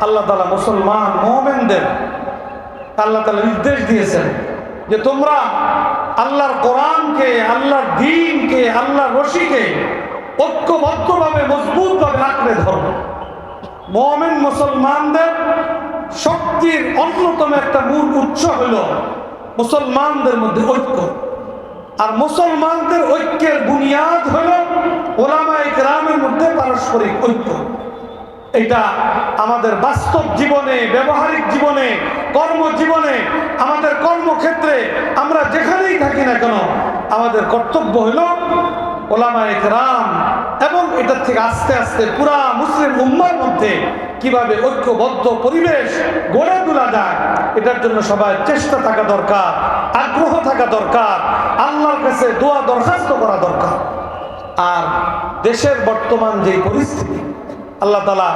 আল্লাহ তালা মুসলমান মোমেনদের আল্লাহ তালা নির্দেশ দিয়েছেন যে তোমরা আল্লাহর কোরআনকে, আল্লাহর দিনকে, আল্লাহর রশিকে ঐক্যবদ্ধভাবে, মজবুতভাবে আঁকড়ে ধরো। মোমেন মুসলমানদের শক্তির অন্যতম একটা মূল উৎস হইল মুসলমানদের মধ্যে ঐক্য। আর মুসলমানদের ঐক্যের বুনিয়াদ হল পারস্পরিক ঐক্য। এটা আমাদের বাস্তব জীবনে, ব্যবহারিক জীবনে, কর্মজীবনে, আমাদের কর্মক্ষেত্রে আমরা যেখানেই থাকি না কেন, আমাদের কর্তব্য হইল ওলামা ইকরাম এবং এটার থেকে আস্তে আস্তে পুরা মুসলিম উম্মার মধ্যে কীভাবে ঐক্যবদ্ধ পরিবেশ গড়ে তোলা যায়, এটার জন্য সবাই চেষ্টা থাকা দরকার, আগ্রহ থাকা দরকার, আল্লাহর কাছে দোয়া দরখাস্ত দেশের বর্তমান যে পরিস্থিতি, আল্লাহ তালা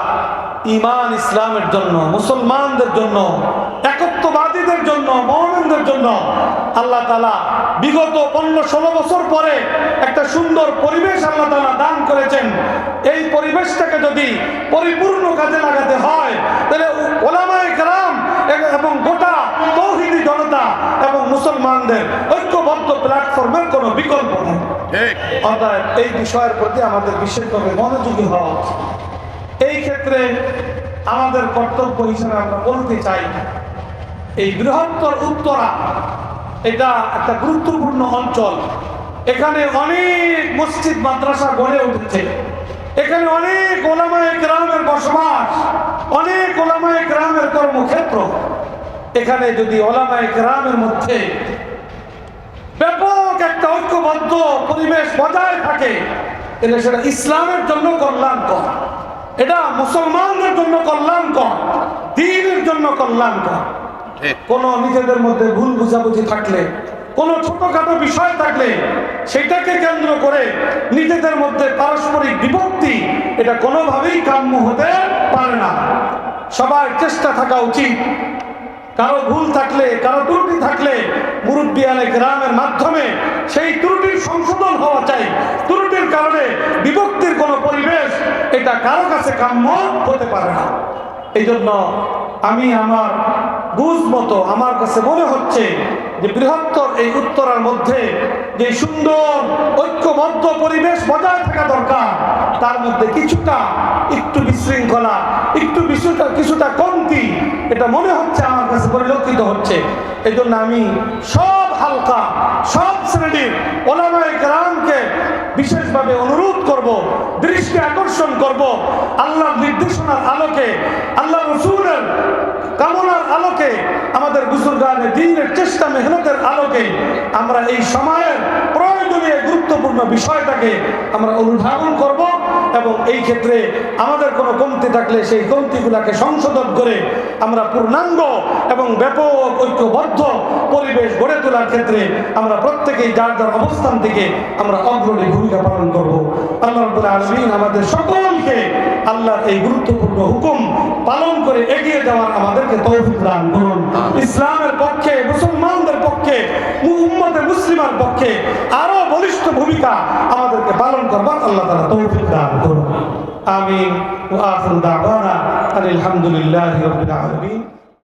ইমান ইসলামের জন্য, মুসলমানদের জন্য, একত্ববাদীদের জন্য মহানদের জন্য আল্লাহ তালা বিগত পনেরো ষোলো বছর পরে একটা সুন্দর পরিবেশ আল্লাহ তালা দান করেছেন। এই পরিবেশটাকে যদি পরিপূর্ণ কাজে লাগাতে হয়, তাহলে ওলামায় গ্রাম এবং গোটা তৌহিদি জনতা এবং মুসলমানদের ঐক্যবদ্ধ প্ল্যাটফর্মের কোনো বিকল্প নেই। এই বিষয়ের প্রতি আমাদের বিশেষভাবে মনোযোগী হওয়া। এই ক্ষেত্রে আমাদের কর্তব্য হিসেবে আমরা বলতে চাই, এই বৃহত্তর উত্তরা, এটা একটা গুরুত্বপূর্ণ অঞ্চল। এখানে অনেক মসজিদ, মাদ্রাসা গড়ে উঠেছে। এখানে অনেক ওলামায় গ্রামের বসবাস, অনেক ওলামায় গ্রামের কর্মক্ষেত্র। এখানে যদি ওলামায় গ্রামের মধ্যে ব্যাপক ঐক্যবদ্ধ পরিবেশ বজায় থাকে তাহলে সেটা ইসলামের জন্য কল্যাণকর। এটা মুসলমানদের জন্য কল্যাণকর দিনের জন্য কল্যাণকর। ঠিক কোন নিজেদের মধ্যে ভুল বুঝাবুঝি থাকলে কোন ছোটখাটো বিষয় থাকলে সেটাকে কেন্দ্র করে নিজেদের মধ্যে পারস্পরিক বিভক্তি এটা কোনোভাবেই কাম্য হতে পারে না। সবার চেষ্টা থাকা উচিত। কারও ভুল থাকলে কারও ত্রুটি থাকলে মুরব্বিয়ালে গ্রামের মাধ্যমে সেই ত্রুটির সংশোধন হওয়া চাই ত্রুটির কারণে বিভক্তির কোনো পরিবেশ এটা কারও কাছে কাম্য হতে পারে না। এই জন্য আমি আমার বুঝ মতো আমার কাছে মনে হচ্ছে যে বৃহত্তর এই উত্তরার মধ্যে যে সুন্দর ঐক্যবদ্ধ পরিবেশ বজায় থাকা দরকার, তার মধ্যে কিছুটা একটু বিশৃঙ্খলা, একটু কিছুটা কিছুটা কমতি, এটা মনে হচ্ছে আমার কাছে পরিলক্ষিত হচ্ছে। এই জন্য আমি সব হালকা, সব শ্রেণির ওলামায় গ্রামকে বিশেষভাবে অনুরোধ করব, দৃষ্টি আকর্ষণ করব, আল্লাহর নির্দেশনার আলোকে, আল্লাহ রসুলের কামনার আলোকে, আমাদের বুজুর্গানের দিনের চেষ্টা মেহনতের আলোকে আমরা এই সময়ের প্রয়োজনীয় গুরুত্বপূর্ণ বিষয়টাকে আমরা অনুধাবন করব। এই ক্ষেত্রে আমাদের কোনো কমতি থাকলে সেই কমতিগুলোকে সংশোধন করে আমরা পূর্ণাঙ্গ এবং ব্যাপক ঐক্যবদ্ধ পরিবেশ গড়ে তোলার ক্ষেত্রে আমরা প্রত্যেকেই যার যার অবস্থান থেকে আমরা অগ্রণী ভূমিকা পালন করব। আল্লাহ আলমিন আমাদের সকলকে আল্লাহর এই গুরুত্বপূর্ণ হুকুম পালন করে এগিয়ে যাওয়ার আমাদেরকে তৌফিক দান করুন। ইসলামের পক্ষে মুসলমানদের পক্ষে উম্মতে মুসলিমার পক্ষে আরও বলিষ্ঠ ভূমিকা করবার আল্লাহ তাআলা তৌফিক দান করুন আমিন ওয়া আখিরু দাওয়ানা আলহামদুলিল্লাহি রাব্বিল আলামিন